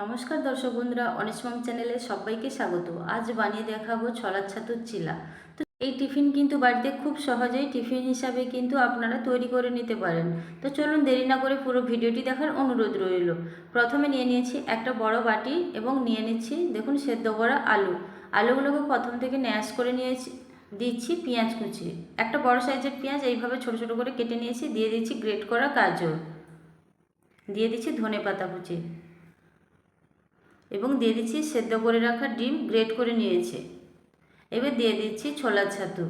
নমস্কার দর্শক বন্ধুরা অনিসমম চ্যানেলে সবাইকে স্বাগত। আজ বানিয়ে দেখাবো ছলার ছাতুর চিলা। তো এই টিফিন কিন্তু বাড়িতে খুব সহজেই টিফিন হিসাবে কিন্তু আপনারা তৈরি করে নিতে পারেন। তো চলুন দেরি না করে পুরো ভিডিওটি দেখার অনুরোধ রইল। প্রথমে নিয়ে নিয়েছি একটা বড় বাটি এবং নিয়ে নিচ্ছি দেখুন সেদ্ধ করা আলু। আলুগুলোকে প্রথম থেকে ন্যাশ করে নিয়েছি, দিচ্ছি পেঁয়াজ কুচি। একটা বড় সাইজের পেঁয়াজ এইভাবে ছোট ছোট করে কেটে নিয়েছি, দিয়ে দিচ্ছি গ্রেট করা গাজর। দিয়ে দিচ্ছি ধনে পাতা কুচি। এবং দিয়ে দিচ্ছি সেদ্ধ করে রাখা ডিম গ্রেট করে নিয়েছে। এবার দিয়ে দিচ্ছি ছোলার ছাতু।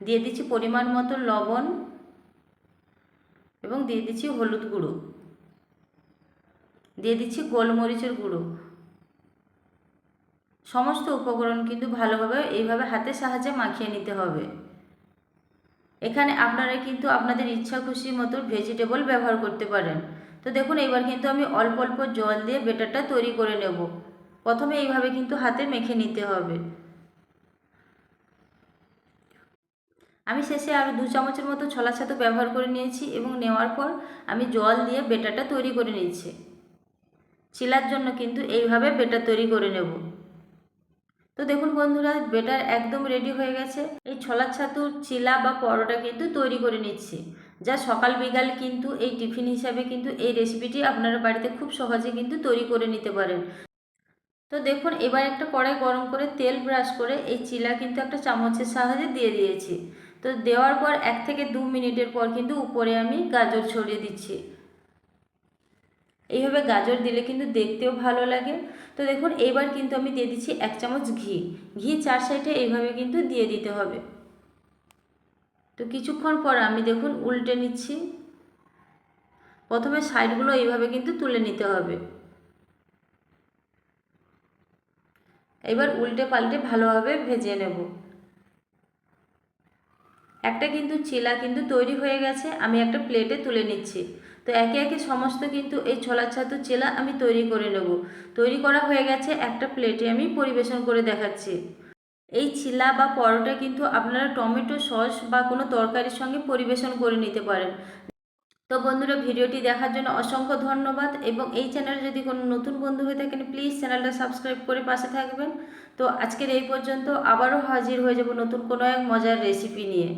দিয়ে দিচ্ছি পরিমাণ মতো লবণ এবং দিয়ে দিচ্ছি হলুদ গুঁড়ো। দিয়ে দিচ্ছি গোলমরিচের গুঁড়ো। সমস্ত উপকরণ কিন্তু ভালোভাবে এইভাবে হাতের সাহায্যে মাখিয়ে নিতে হবে। এখানে আপনারা কিন্তু আপনাদের ইচ্ছা খুশি মতো ভেজিটেবল ব্যবহার করতে পারেন। তো দেখুন, এইবার কিন্তু আমি অল্প অল্প জল দিয়ে বেটারটা তৈরি করে নেব। প্রথমে এইভাবে কিন্তু হাতে মেখে নিতে হবে। আমি শেষে আরও দু চামচের মতো ছলা ছাতু ব্যবহার করে নিয়েছি এবং নেওয়ার পর আমি জল দিয়ে বেটারটা তৈরি করে নিয়েছি। চিলার জন্য কিন্তু এইভাবে বেটার তৈরি করে নেব। তো দেখুন বন্ধুরা, বেটার একদম রেডি হয়ে গেছে। এই ছোলার ছাতুর চিলা বা পরোটা কিন্তু তৈরি করে নিচ্ছি। যা সকাল বিকাল কিন্তু এই টিফিন হিসাবে কিন্তু এই রেসিপিটি আপনারা বাড়িতে খুব সহজে কিন্তু তৈরি করে নিতে পারেন। তো দেখুন, এবার একটা কড়াই গরম করে তেল ব্রাশ করে এই চিলা কিন্তু একটা চামচের সাহায্যে দিয়ে দিয়েছি। তো দেওয়ার পর এক থেকে দু মিনিটের পর কিন্তু উপরে আমি গাজর ছড়িয়ে দিচ্ছি। এইভাবে গাজর দিলে কিন্তু দেখতেও ভালো লাগে। তো দেখুন এইবার কিন্তু আমি দিয়ে দিচ্ছি এক চামচ ঘি। ঘি চার সাইডে এইভাবে কিন্তু দিয়ে দিতে হবে। তো কিছুক্ষণ পর আমি দেখুন উল্টে নিচ্ছি। প্রথমে সাইডগুলো এইভাবে কিন্তু তুলে নিতে হবে। এবার উল্টে পাল্টে ভালোভাবে ভেজে নেব। একটা কিন্তু চিলা কিন্তু তৈরি হয়ে গেছে, আমি একটা প্লেটে তুলে নিচ্ছি। তো একে একে সমস্ত কিন্তু এই ছোলার ছাতু চিলা আমি তৈরি করে নেব। তৈরি করা হয়ে গেছে একটা প্লেটে আমি পরিবেশন করে দেখাচ্ছি। এই চিলা বা পরোটা কিন্তু আপনারা টমেটো সস বা কোনো তরকারির সঙ্গে পরিবেশন করে নিতে পারেন। তো বন্ধুরা, ভিডিওটি দেখার জন্য অসংখ্য ধন্যবাদ এবং এই চ্যানেলে যদি কোনো নতুন বন্ধু হয়ে থাকেন প্লিজ চ্যানেলটা সাবস্ক্রাইব করে পাশে থাকবেন। তো আজকের এই পর্যন্ত আবারও হাজির হয়ে যাব নতুন কোনো এক মজার রেসিপি নিয়ে।